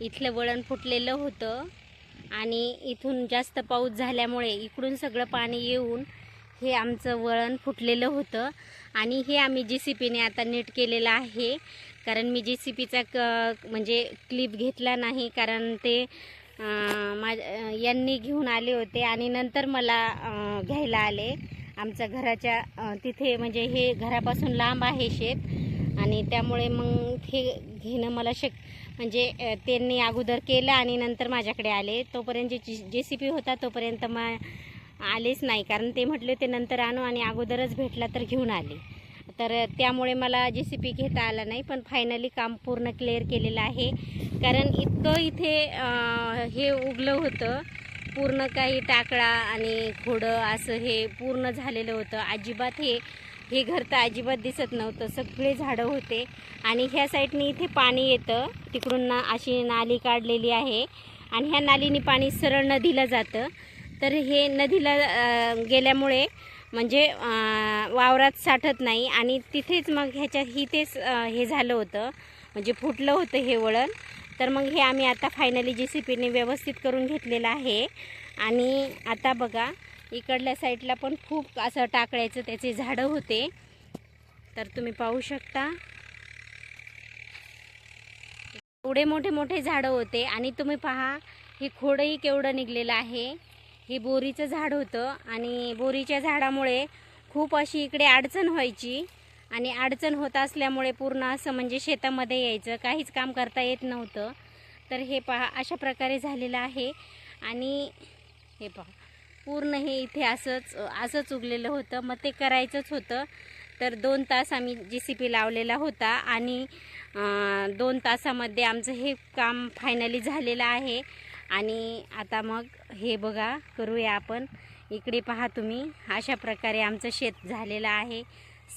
इथलं वळण फुटलेलं होतं आणि इथून जास्त पाऊस झाल्यामुळे इकडून सगळं पाणी येऊन हे आमचं वळण फुटलेलं होतं. आणि हे आम्ही जे सी पीने आता नीट केलेलं आहे. कारण मी जे सी पीचा क म्हणजे क्लिप घेतला नाही. कारण ते मा यांनी घेऊन आले होते आणि नंतर मला घ्यायला आले. आमच्या घराच्या तिथे म्हणजे हे घरापासून लांब आहे शेत. आणि त्यामुळे मग हे घेणं मला शक म्हणजे त्यांनी अगोदर केलं आणि नंतर माझ्याकडे आले. तोपर्यंत जे जे सी पी होता तोपर्यंत मा आलेच नाही. कारण ते म्हटले ते नंतर आणू आणि अगोदरच भेटला तर घेऊन आले. तर त्यामुळे मला जे सी पी घेता आला नाही. पण फायनली काम पूर्ण क्लिअर केलेलं आहे. कारण इतकं इथे हे उगलं होतं. पूर्ण काही टाकळा आणि खोडं असं हे पूर्ण झालेलं होतं. अजिबात हे हे घर तर अजिबात दिसत नव्हतं. सगळे झाडं होते. आणि ह्या साईडने इथे पाणी येतं. तिकडून ना अशी नाली काढलेली आहे. आणि ह्या नालीने पाणी सरळ नदीला जातं. तर हे नदीला गेल्यामुळे म्हणजे वावरात साठत नाही. आणि तिथेच मग ह्याच्या इथेच हे झालं होतं. म्हणजे फुटलं होतं हे वळण. तर मग हे आम्ही आता फायनली जी सी पीने व्यवस्थित करून घेतलेलं आहे. आणि आता बघा इकडल्या साईडला पण खूप असं टाकळ्याचं त्याचे झाडं होते. तर तुम्ही पाहू शकता. एवढे मोठे मोठे झाडं होते आणि तुम्ही पहा हे खोडंही केवढं निघलेलं आहे. हे बोरीचं झाड होतं आणि बोरीच्या झाडामुळे खूप अशी इकडे अडचण व्हायची आणि अडचण होत असल्यामुळे पूर्ण असं म्हणजे शेतामध्ये यायचं काहीच काम करता येत नव्हतं. तर हे पहा अशा प्रकारे झालेलं आहे. आणि हे पहा पूर्ण हे इथे असंच असंच उगलेलं होतं. मग ते करायचंच होतं. तर दोन तास आम्ही जी सी पी लावलेला होता आणि दोन तासामध्ये आमचं हे काम फायनली झालेलं आहे. आणि आता मग हे बघा करूया आपण. इकडे पहा तुम्ही. अशा प्रकारे आमचं शेत झालेलं आहे.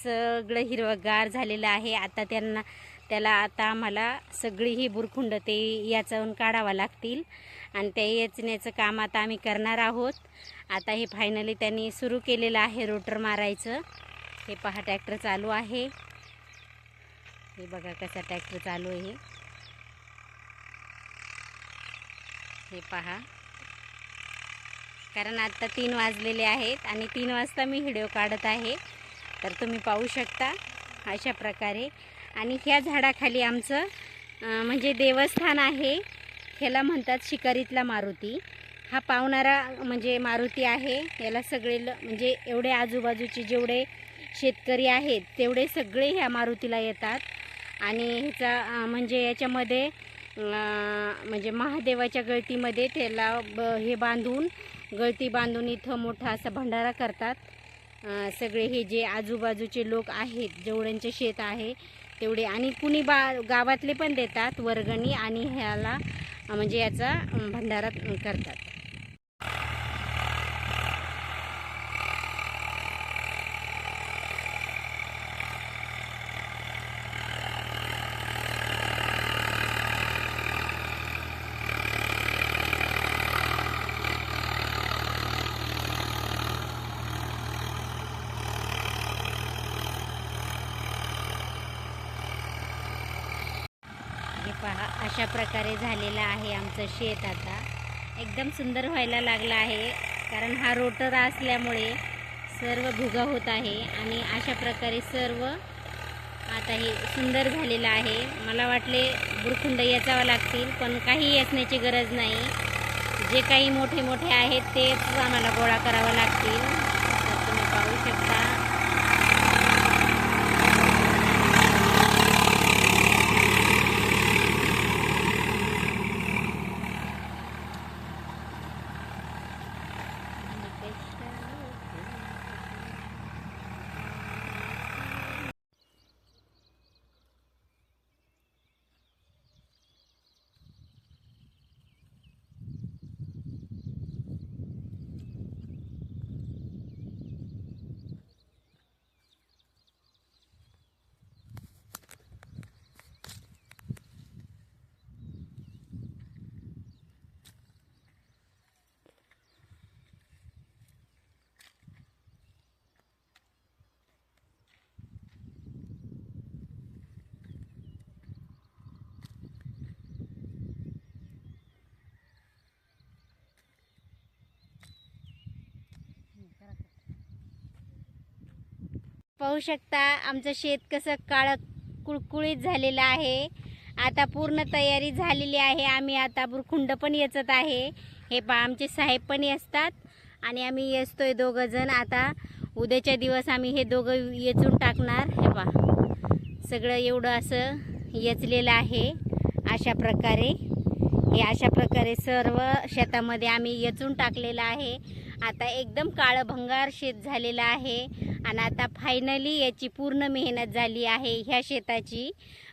सगळं हिरवंगार झालेलं आहे. आता त्यांना त्याला आता आम्हाला सगळी ही बुरखुंड ते याचावून काढावं लागतील. आणि त्या येचण्याचं काम आता आम्ही करणार आहोत. आता हे फायनली त्यांनी सुरू केलेलं आहे रोटर मारायचं. हे पहा ट्रॅक्टर चालू आहे. हे बघा कसा ट्रॅक्टर चालू आहे. हे. पहा. कारण आत्ता तीन वाजलेले आहेत आणि तीन वाजता मी व्हिडिओ काढत आहे. तर तुम्ही पाहू शकता अशा प्रकारे. आणि ह्या झाडाखाली आमचं म्हणजे देवस्थान आहे ह्याला म्हणतात शिकारीतला मारुती. हा पावणारा म्हणजे मारुती आहे याला सगळे ल म्हणजे एवढे आजूबाजूचे जेवढे शेतकरी आहेत तेवढे सगळे ह्या मारुतीला येतात. आणि ह्याचा म्हणजे याच्यामध्ये म्हणजे महादेवाच्या गळतीमध्ये त्याला ब हे बांधून गळती बांधून इथं मोठा असा भंडारा करतात. सगळे हे जे आजूबाजूचे लोक आहेत जेवढ्यांचे शेत आहे तेवढे. आणि कुणी बा गावातले पण देतात वर्गणी आणि ह्याला म्हणजे याचा भंडारा करतात. पहा अशा प्रकारे झालेलं आहे आमचं शेत आता. एकदम सुंदर व्हायला लागलं आहे कारण हा रोटर असल्यामुळे सर्व भुगा होत आहे आणि अशा प्रकारे सर्व आता हे सुंदर झालेलं आहे. मला वाटले बुरखुंड याचावं लागतील पण काही याचण्याची गरज नाही. जे काही मोठे मोठे आहेत तेच आम्हाला गोळा करावं लागतील. तर तुम्ही पाहू शकता. पाहू शकता आमचं शेत कसं काळं कुळकुळीत झालेलं आहे. आता पूर्ण तयारी झालेली आहे. आम्ही आता बुरखुंड पण येचत आहे. हे पा आमचे साहेब पण येसतात आणि आम्ही येसतोय दोघं जण. आता उद्याच्या दिवस आम्ही हे दोघं येचून टाकणार. हे पा सगळं एवढं असं येचलेलं आहे अशा प्रकारे. हे अशा प्रकारे सर्व शेतामध्ये आम्ही येचून टाकलेलं आहे. आता एकदम काळं भंगार शेत झालेलं आहे. आणि आता फायनली याची पूर्ण मेहनत झाली आहे ह्या शेताची.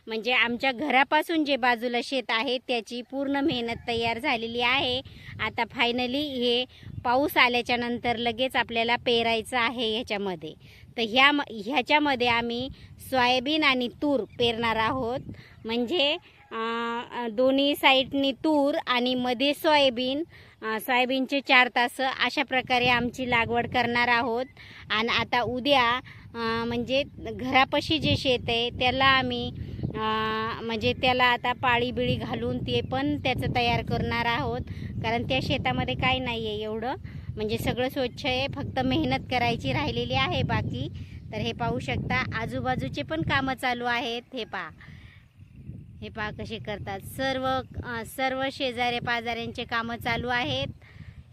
म्हणजे आमच्या घरापासून जे बाजूला शेत आहे त्याची पूर्ण मेहनत तयार झालेली आहे. आता फायनली हे पाऊस आल्याच्यानंतर लगेच आपल्याला पेरायचं आहे ह्याच्यामध्ये. तर ह्या ह्याच्यामध्ये आम्ही सोयाबीन आणि तूर पेरणार आहोत. म्हणजे दोन्ही साईडनी तूर आणि मध्ये सोयाबीन. सोयाबीनचे चार तास अशा प्रकारे आमची लागवड करणार आहोत. आणि आता उद्या म्हणजे घरापाशी जे शेत आहे त्याला आम्ही म्हणजे त्याला आता पाळी बिळी घालून ते पण त्याचं तयार करणार आहोत. कारण त्या शेतामध्ये काय नाही आहे एवढं. म्हणजे सगळं स्वच्छ आहे फक्त मेहनत करायची राहिलेली आहे बाकी. तर हे पाहू शकता आजूबाजूचे पण कामं चालू आहेत हे पहा. हे पहा कसे करतात. सर्व सर्व शेजारे पाजाऱ्यांचे कामं चालू आहेत.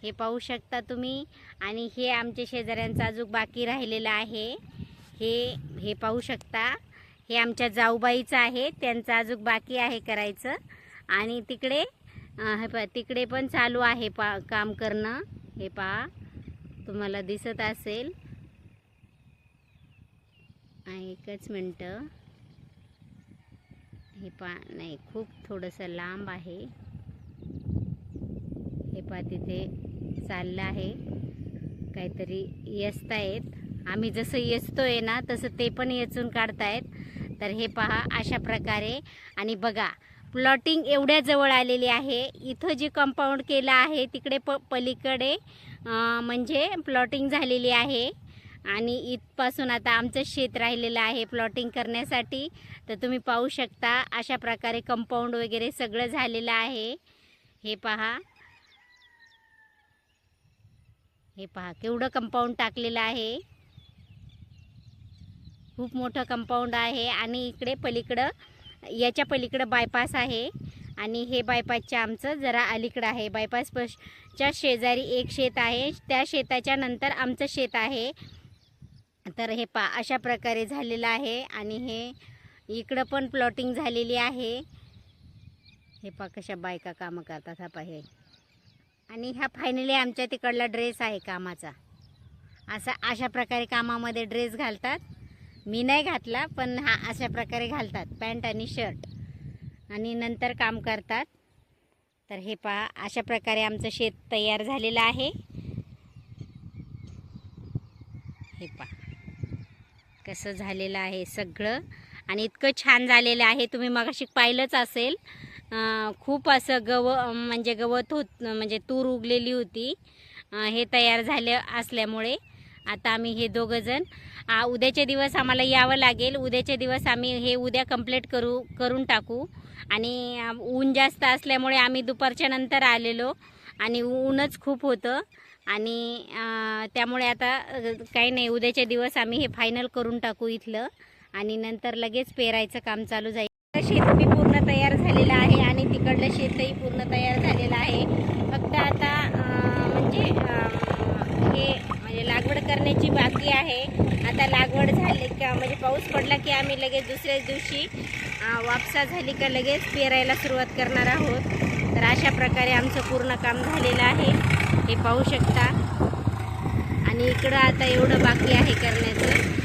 हे पाहू शकता तुम्ही. आणि हे आमच्या शेजाऱ्यांचं अजून बाकी राहिलेलं आहे. हे हे पाहू शकता. हे आमच्या जाऊबाईचं आहे. त्यांचं अजून बाकी आहे करायचं. आणि तिकडे हे पहा तिकडे पण चालू आहे पा काम करणं. हे पहा तुम्हाला दिसत असेल. एकच मिनटं. हे पा नाही खूप थोडंसं लांब आहे. हे पा तिथे चाललं आहे. काहीतरी येसतायत आम्ही जसं येसतोय ना तसं ते पण येचून काढतायत. तर हे पहा अशा प्रकारे. आणि बघा प्लॉटिंग एवढ्या जवळ आलेली आहे. इथं जे कंपाऊंड केलं आहे तिकडे प पलीकडे म्हणजे प्लॉटिंग झालेली आहे. आणि इथपासून आता आमचं शेत राहिलेलं आहे प्लॉटिंग करण्यासाठी. तर तुम्ही पाहू शकता अशा प्रकारे कंपाऊंड वगैरे सगळं झालेलं आहे. हे पहा. हे पहा केवढं कंपाऊंड टाकलेलं आहे. खूप मोठं कंपाऊंड आहे आणि इकडे पलीकडं याच्या पलीकडं बायपास आहे. आणि हे बायपासच्या आमचं जरा अलीकडं आहे. बायपास च्या शेजारी एक शेत आहे. त्या शेताच्या नंतर आमचं शेत आहे. तर हे पा अशा प्रकारे झालेलं आहे आणि हे इकडं पण प्लॉटिंग झालेली आहे. हे पा कशा बायका कामं करतात हा पा हे. आणि हा फायनली आमच्या तिकडला ड्रेस आहे कामाचा. असा अशा प्रकारे कामामध्ये ड्रेस घालतात. मी नाही घातला पण हा अशा प्रकारे घालतात. पॅन्ट आणि शर्ट आणि नंतर काम करतात. तर हे पहा अशा प्रकारे आमचं शेत तयार झालेलं आहे. हे पहा कसं झालेलं आहे सगळं. आणि इतकं छान झालेलं आहे. तुम्ही मगाशी पाहिलंच असेल. खूप असं गव म्हणजे गवत होत म्हणजे तूर उगलेली होती. हे तयार झाले असल्यामुळे आता आम्ही हे दोघंजण आ, उद्याचे दिवस आम्हाला यावं लागेल. उद्याचे दिवस आम्ही हे उद्या कंप्लीट करू करून टाकू. आणि ऊन जास्त असल्यामुळे आम्ही दुपारच्या नंतर आलेलो. आणि ऊनच खूप होतं. आणि त्यामुळे आता काही नाही उद्याचे दिवस आम्ही हे फायनल करून टाकू इथलं. आणि नंतर लगेच पेरायचं काम चालू जाईल. शेत पूर्ण तयार झालेलं आहे आणि तिकडलं शेतही पूर्ण तयार झालेलं आहे. फक्त आता म्हणजे हे म्हणजे लागवड करण्याची बाकी आहे. आता लागवड झाली का म्हणजे पाऊस पडला की आम्ही लगेच दुसऱ्याच दिवशी वापसा झाली का लगेच पेरायला सुरुवात करणार आहोत. तर अशा प्रकारे आमचं पूर्ण काम झालेलं आहे. हे पाहू शकता. आणि इकडं आता एवढं बाकी आहे करण्याचं.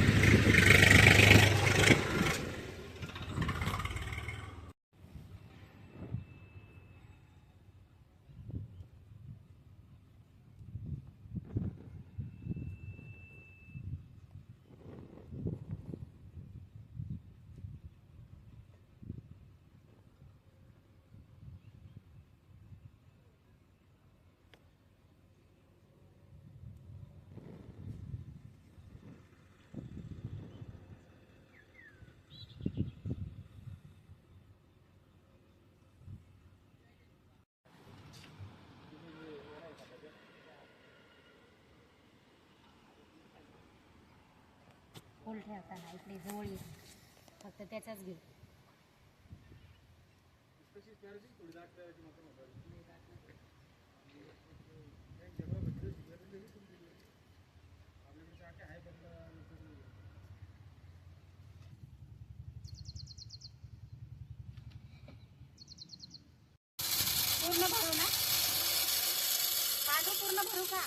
फुल ठेवताना इकडे जवळ येईल फक्त त्याचाच घेऊ. पूर्ण भरू ना? पाणी पूर्ण भरू का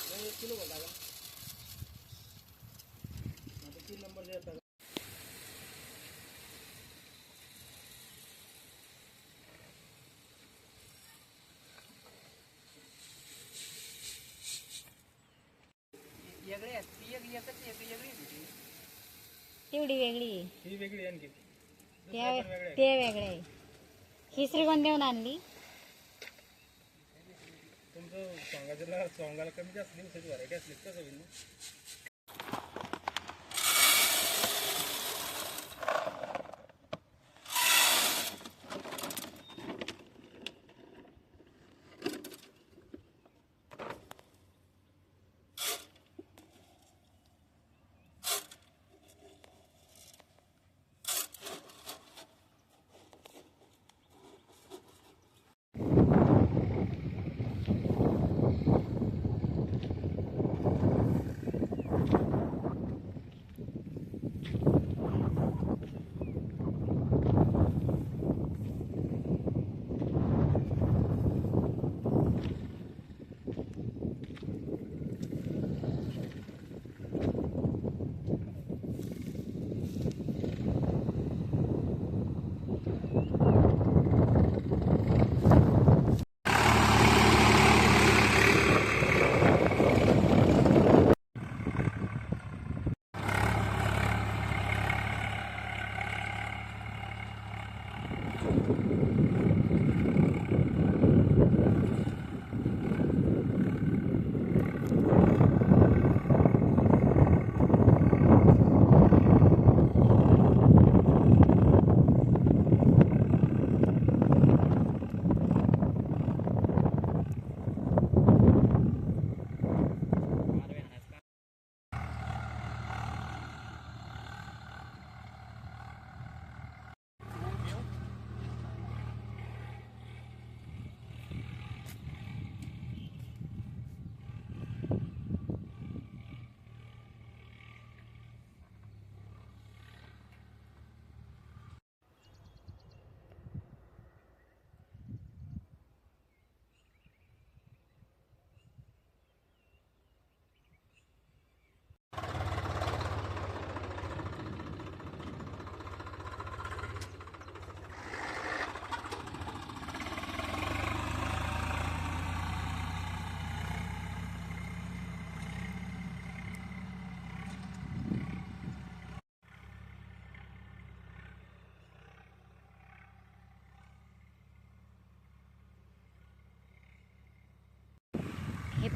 वेगळे आहेत ती एक एकच आहे ती वेगळी आहे ती. तेवढी वेगळी. आहे ही वेगळी आणखी. ते ते वेगळे आहे. ही श्रीगोंद देऊन आणली. तुमचं सोंगाच्याला सोंगाला कमी जास्त दिवसाची व्हरायटी असली तर कसं होईल ना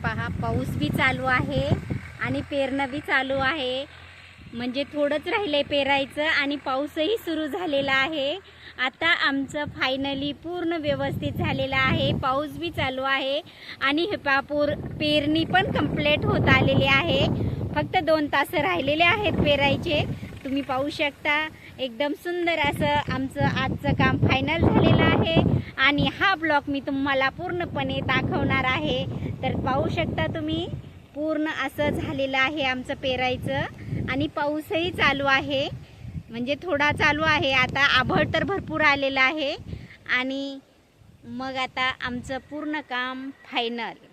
पहा पाऊस बी चालू आहे आणि पेरणं बी चालू आहे. म्हणजे थोडंच राहिलंय पेरायचं आणि पाऊसही सुरू झालेला आहे. आता आमचं फायनली पूर्ण व्यवस्थित झालेलं आहे. पाऊस बी चालू आहे आणि हिपापूर पेरणी पण कंप्लीट होत आलेली आहे. फक्त दोन तास राहिलेले आहेत पेरायचे. तुम्ही पाहू शकता एकदम सुंदर असं आमचं आजचं काम फायनल झालेलं आहे. आणि हा ब्लॉग मी तुम्हाला पूर्णपणे दाखवणार आहे. तर पाहू शकता तुम्ही पूर्ण असं झालेलं आहे आमचं पेरायचं. आणि पाऊसही चालू आहे. म्हणजे थोडा चालू आहे. आता आभळ तर भरपूर आलेलं आहे. आणि मग आता आमचं पूर्ण काम फायनल